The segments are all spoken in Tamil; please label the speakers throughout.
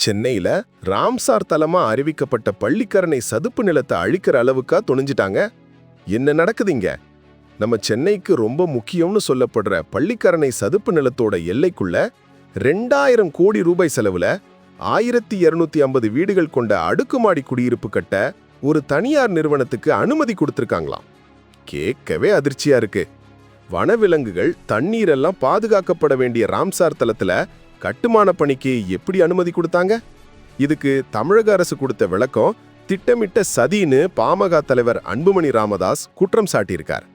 Speaker 1: சென்னையில ராம்சார் தலமா அறிவிக்கப்பட்ட பள்ளிக்கரணை சதுப்பு நிலத்தை அழிக்கிற அளவுக்கா துணிஞ்சிட்டாங்க. என்ன நடக்குதுங்க? நம்ம சென்னைக்கு ரொம்ப முக்கியம்னு சொல்லப்படுற பள்ளிக்கரணை சதுப்பு நிலத்தோட எல்லைக்குள்ள ரெண்டாயிரம் கோடி ரூபாய் செலவுல ஆயிரத்தி இருநூத்தி ஐம்பது வீடுகள் கொண்ட அடுக்குமாடி குடியிருப்பு கட்ட ஒரு தனியார் நிறுவனத்துக்கு அனுமதி கொடுத்துருக்காங்களாம். கேட்கவே அதிர்ச்சியா இருக்கு. வனவிலங்குகள் தண்ணீரெல்லாம் பாதுகாக்கப்பட வேண்டிய ராம்சார் தலத்துல கட்டுமான பணிக்கு எப்படி அனுமதி கொடுத்தாங்க? இதுக்கு தமிழக அரசு கொடுத்த விளக்கம் திட்டமிட்ட சதின்னு பாமக தலைவர் அன்புமணி ராமதாஸ் குற்றம் சாட்டியிருக்கார்.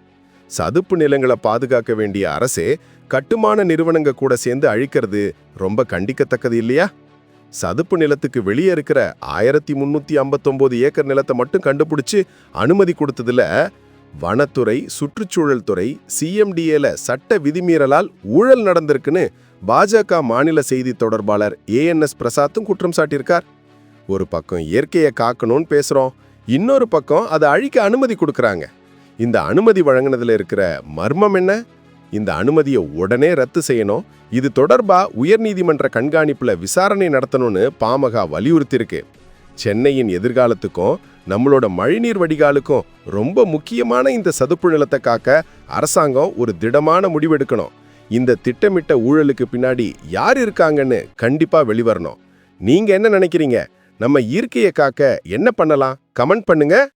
Speaker 1: சதுப்பு நிலங்களை பாதுகாக்க வேண்டிய அரசே கட்டுமான நிறுவனங்க கூட சேர்ந்து அழிக்கிறது ரொம்ப கண்டிக்கத்தக்கது இல்லையா? சதுப்பு நிலத்துக்கு வெளியே இருக்கிற ஆயிரத்தி முன்னூத்தி ஐம்பத்தொன்பது ஏக்கர் நிலத்தை மட்டும் கண்டுபிடிச்சு அனுமதி கொடுத்ததுல வனத்துறை சுற்றுச்சூழல் துறை சிஎம்டிஏல சட்ட விதிமீறலால் ஊழல் நடந்திருக்குன்னு பாஜக மாநில செய்தி தொடர்பாளர் ஏஎன்எஸ் பிரசாத்தும் குற்றம் சாட்டியிருக்கார். ஒரு பக்கம் இயற்கையை காக்கணும்னு பேசுகிறோம் இன்னொரு பக்கம் அதை அழிக்க அனுமதி கொடுக்குறாங்க. இந்த அனுமதி வழங்கினதில் இருக்கிற மர்மம் என்ன? இந்த அனுமதியை உடனே ரத்து செய்யணும். இது தொடர்பாக உயர்நீதிமன்ற கண்காணிப்பில் விசாரணை நடத்தணும்னு பாமக வலியுறுத்தியிருக்கு. சென்னையின் எதிர்காலத்துக்கும் நம்மளோட மழைநீர் வடிகாலுக்கும் ரொம்ப முக்கியமான இந்த சதுப்பு நிலத்தை காக்க அரசாங்கம் ஒரு திடமான முடிவெடுக்கணும். இந்த திட்டமிட்ட ஊழலுக்கு பின்னாடி யார் இருக்காங்கன்னு கண்டிப்பா வெளிவரணும். நீங்க என்ன நினைக்கிறீங்க? நம்ம இயற்கையை காக்க என்ன பண்ணலாம்? கமெண்ட் பண்ணுங்க.